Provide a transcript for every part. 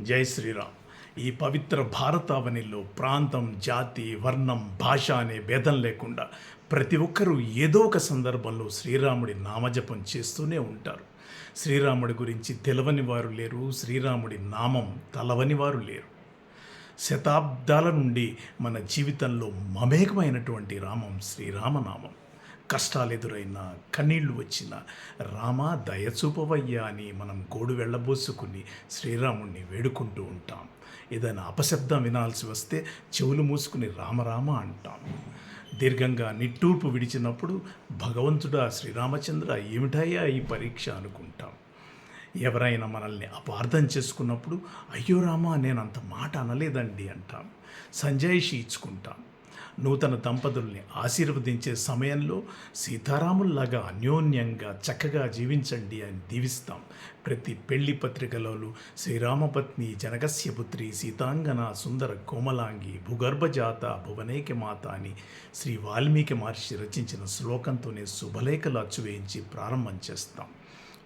జై శ్రీరామ్. ఈ పవిత్ర భారతావనిలో ప్రాంతం జాతి వర్ణం భాష అనే భేదం లేకుండా ప్రతి ఒక్కరూ ఏదో ఒక సందర్భంలో శ్రీరాముడి నామజపం చేస్తూనే ఉంటారు. శ్రీరాముడి గురించి తెలవని వారు లేరు శ్రీరాముడి నామం తలవని వారు లేరు. శతాబ్దాల నుండి మన జీవితంలో మమేకమైనటువంటి రామం శ్రీరామనామం. కష్టాలు ఎదురైనా కన్నీళ్ళు వచ్చిన రామా దయచూపవయ్యా అని మనం గోడు వెళ్ళబోసుకుని శ్రీరాముణ్ణి వేడుకుంటూ ఉంటాం. ఏదైనా అపశబ్దం వినాల్సి వస్తే చెవులు మూసుకుని రామరామ అంటాం. దీర్ఘంగా నిట్టూర్పు విడిచినప్పుడు భగవంతుడా శ్రీరామచంద్ర ఏమిటయ్యా ఈ పరీక్ష అనుకుంటాం. ఎవరైనా మనల్ని అపార్థం చేసుకున్నప్పుడు అయ్యో రామా నేను అంత మాట అనలేదండి అంటాం. సంజాయిషి ఇచ్చుకుంటాం. నూతన దంపతుల్ని ఆశీర్వదించే సమయంలో సీతారాముల్లాగా అన్యోన్యంగా చక్కగా జీవించండి అని దీవిస్తాం. ప్రతి పెళ్ళి పత్రికలలో శ్రీరామపత్ని జనకస్య పుత్రి సీతాంగన సుందర కోమలాంగి భూగర్భజాత భువనేక మాత అని శ్రీ వాల్మీకి మహర్షి రచించిన శ్లోకంతోనే శుభలేఖలు అచ్చువేయించి ప్రారంభం చేస్తాం.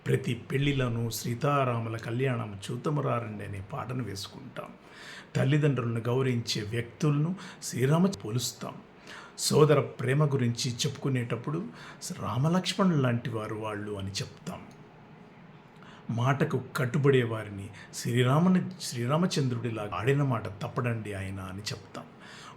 ప్రతి పెళ్ళిలోనూ సీతారాముల కళ్యాణం చూతమురారండి అనే పాటను వేసుకుంటాం. తల్లిదండ్రులను గౌరవించే వ్యక్తులను శ్రీరామ పోలుస్తాం. సోదర ప్రేమ గురించి చెప్పుకునేటప్పుడు రామలక్ష్మణులు లాంటి వారు వాళ్ళు అని చెప్తాం. మాటకు కట్టుబడే వారిని శ్రీరామని శ్రీరామచంద్రుడిలా ఆడిన మాట తప్పడండి ఆయన అని చెప్తాం.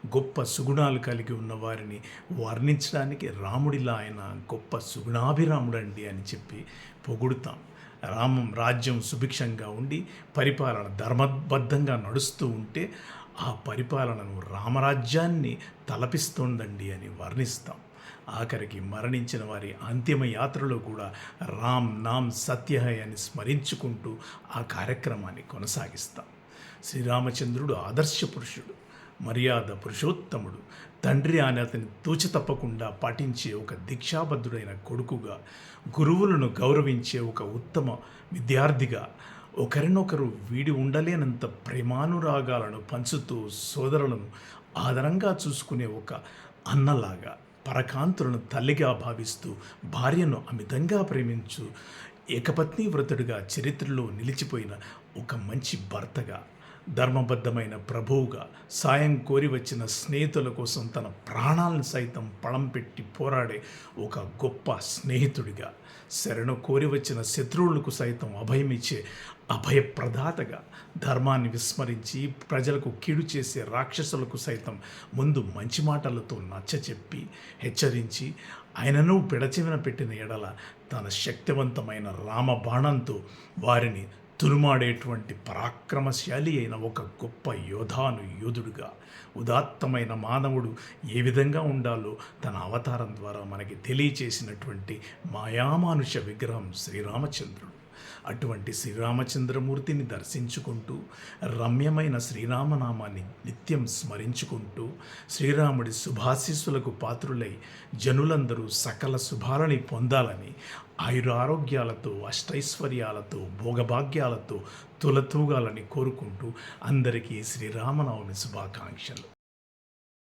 గొప్ప సుగుణాలు కలిగి ఉన్న వారిని వర్ణించడానికి రాముడిలా ఆయన గొప్ప సుగుణాభిరాముడండి అని చెప్పి పొగుడుతాం. రామం రాజ్యం సుభిక్షంగా ఉండి పరిపాలన ధర్మబద్ధంగా నడుస్తూ ఉంటే ఆ పరిపాలనను రామరాజ్యాన్ని తలపిస్తోందండి అని వర్ణిస్తాం. ఆఖరికి మరణించిన వారి అంతిమ యాత్రలో కూడా రామ్ నామ్ సత్యహై అని స్మరించుకుంటూ ఆ కార్యక్రమాన్ని కొనసాగిస్తాం. శ్రీరామచంద్రుడు ఆదర్శ పురుషుడు. మర్యాద పురుషోత్తముడు. తండ్రి అని అతని తూచి తప్పకుండా పాటించే ఒక దీక్షాబద్ధుడైన కొడుకుగా గురువులను గౌరవించే ఒక ఉత్తమ విద్యార్థిగా ఒకరినొకరు వీడి ఉండలేనంత ప్రేమానురాగాలను పంచుతూ సోదరులను ఆదరంగా చూసుకునే ఒక అన్నలాగా పరకాంతులను తల్లిగా భావిస్తూ భార్యను అమితంగా ప్రేమించు ఏకపత్ని వ్రతుడిగా చరిత్రలో నిలిచిపోయిన ఒక మంచి భర్తగా ధర్మబద్ధమైన ప్రభువుగా సాయం కోరి వచ్చిన స్నేహితుల కోసం తన ప్రాణాలను సైతం పళం పెట్టి పోరాడే ఒక గొప్ప స్నేహితుడిగా శరణు కోరి వచ్చిన శత్రువులకు సైతం అభయమిచ్చే అభయప్రదాతగా ధర్మాన్ని విస్మరించి ప్రజలకు కీడు చేసే రాక్షసులకు సైతం ముందు మంచి మాటలతో నచ్చచెప్పి హెచ్చరించి ఆయనను పెడచెవిన పెట్టిన ఎడల తన శక్తివంతమైన రామబాణంతో వారిని తురుమాడేటువంటి పరాక్రమశాలి అయిన ఒక గొప్ప యోధాను యోధుడుగా ఉదాత్తమైన మానవుడు ఏ విధంగా ఉండాలో తన అవతారం ద్వారా మనకి తెలియచేసినటువంటి మాయామానుష విగ్రహం శ్రీరామచంద్రుడు. అటువంటి శ్రీరామచంద్రమూర్తిని దర్శించుకుంటూ రమ్యమైన శ్రీరామనామాన్ని నిత్యం స్మరించుకుంటూ శ్రీరాముడి శుభాశీస్సులకు పాత్రులై జనులందరూ సకల శుభాలని పొందాలని ఆయురారోగ్యాలతో అష్టైశ్వర్యాలతో భోగభాగ్యాలతో తులతూగాలని కోరుకుంటూ అందరికీ శ్రీరామనవమి శుభాకాంక్షలు.